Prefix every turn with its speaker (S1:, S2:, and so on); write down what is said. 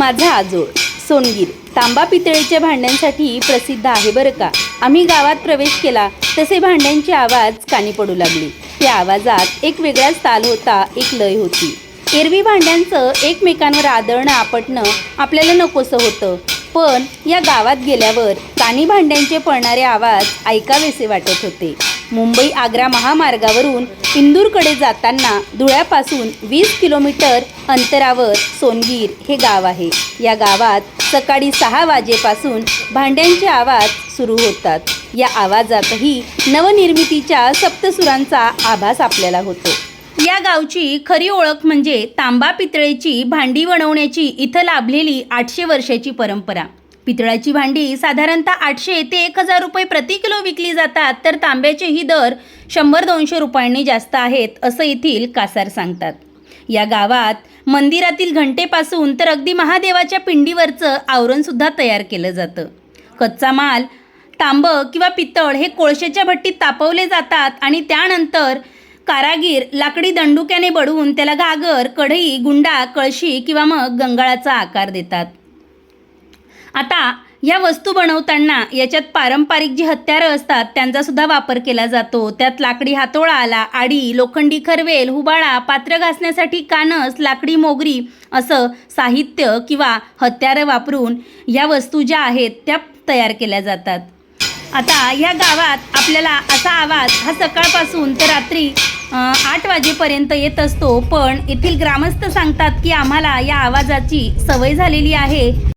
S1: माझा आजोळ सोनगीर. तांबा पितळेच्या भांड्यांसाठी प्रसिद्ध आहे बरं का? आम्ही गावात प्रवेश केला तसे भांड्यांचे आवाज कानी पडू लागले. त्या आवाजात एक वेगळाच ताल होता एक लय होती. एरवी भांड्यांचं एकमेकांवर आदळणं आपटणं आपल्याला नकोसं होतं. पण या गावात गेल्यावर कानी भांड्यांचे पळणारे आवाज ऐकावेसे वाटत होते. मुंबई आग्रा महामार्गावरून इंदूरकडे जाताना धुळ्यापासून वीस किलोमीटर अंतरावर सोनगीर हे गाव आहे. या गावात सकाळी सहा वाजेपासून भांड्यांचे आवाज सुरू होतात. या आवाजातही नवनिर्मितीच्या सप्तसुरांचा आभास आपल्याला होतो. या गावची खरी ओळख म्हणजे तांबा पितळेची भांडी बनवण्याची इथं लाभलेली आठशे वर्षाची परंपरा. पितळाची भांडी साधारणतः आठशे ते एक हजार रुपये प्रति किलो विकली जातात तर तांब्याचेही दर शंभर दोनशे रुपयांनी जास्त आहेत असं येथील कासार सांगतात. या गावात मंदिरातील घंटेपासून तर अगदी महादेवाच्या पिंडीवरचं आवरणसुद्धा तयार केलं जातं. कच्चा माल तांब किंवा पितळ हे कोळशाच्या भट्टीत तापवले जातात आणि त्यानंतर कारागीर लाकडी दंडुक्याने बडवून त्याला घागर कढई गुंडा कळशी किंवा मग गंगाळाचा आकार देतात. आता या वस्तू बनवताना याच्यात पारंपरिक जी हत्यारं असतात त्यांचा सुद्धा वापर केला जातो. त्यात लाकडी हातोळा आला आडी लोखंडी खरवेल हुबाळा पात्र घासण्यासाठी कानस लाकडी मोगरी असं साहित्य किंवा हत्यारं वापरून या वस्तू ज्या आहेत त्या तयार केल्या जातात. आता या गावात आपल्याला असा आवाज हा सकाळपासून तर रात्री आठ वाजेपर्यंत येत असतो पण येथील ग्रामस्थ सांगतात की आम्हाला या आवाजाची सवय झालेली आहे.